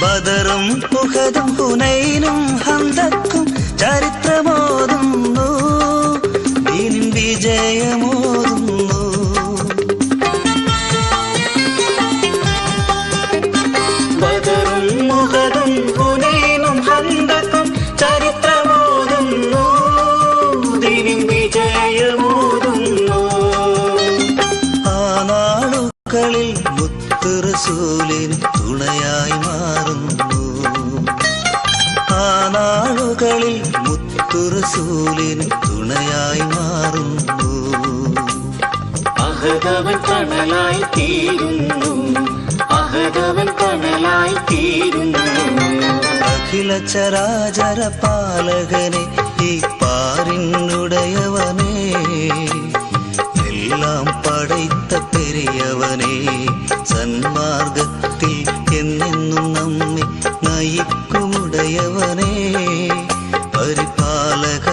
ബദറും മുഖതും ഹുനൈനും ഹന്തക്കും ചരിത്രമോതുന്നു. ദീനിൻ വിജയമോതുന്നു. ബദറും മുഖതും ഹുനൈനും ഹന്തക്കും ചരിത്രമോതുന്നു. ദീനിൻ വിജയമോതുന്നു നാളുകളിൽ മുത്ത് തുണയായി മാറുന്നു. ആ നാളുകളിൽ മുത്ത് തുണയായി മാറുന്നു. അഹദവൻ കണലായി തീരുന്നു. അഹദവൻ കണലായി തീരുന്നു. അഖില ചരാചര പാലകനെ ഈ പാറിനുടയവനെ എല്ലാം പടയ്ത്ത പെരിയവനെ സന്മാർഗത്തിൽ എന്നെന്നും നമ്മെ നയിക്കുമുടയവനെ പരിപാലകനായോനേ.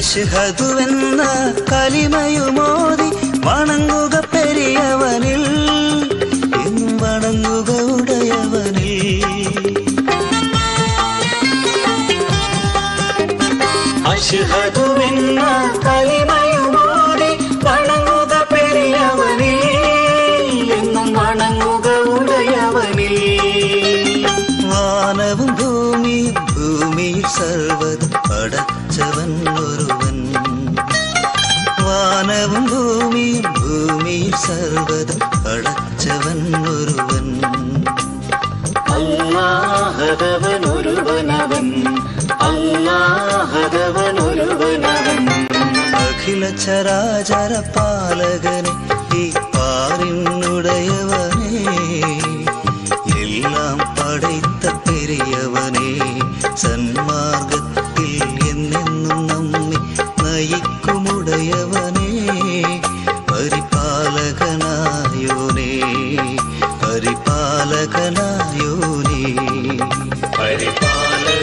അഷ്ഹദുവെന്ന കലിമയുമോതി വണങ്ങുക പെരിയവനിൽ എന്നും വണങ്ങുക ഉടയവനിൽ. അഷ്ഹദുവെന്ന കലിമയുമോതി വണങ്ങുക പെരിയവനിൽ എന്നും വണങ്ങുക ഉടയവനിൽ. വാനവും ഭൂമി ഭൂമിയിൽ സർവത് പടച്ചവൻ ഒരുവൻ വാനവും ഭൂമി ഭൂമിയിൽ സർവത് പടച്ചവൻ ഒരുവൻ അല്ലാഹദവൻ ഒരുവനവൻ അല്ലാഹദവൻ ഒരുവനവൻ അഖില ചരാചര പാലകനെ ഈ പാറിനുടയവനേ എല്ലാം പടയ്ത്ത പെരിയവനേ സന്മാർഗത്തിൽ എന്നെന്നും పరిపాలకలాయోని పరిపాలకలాయోని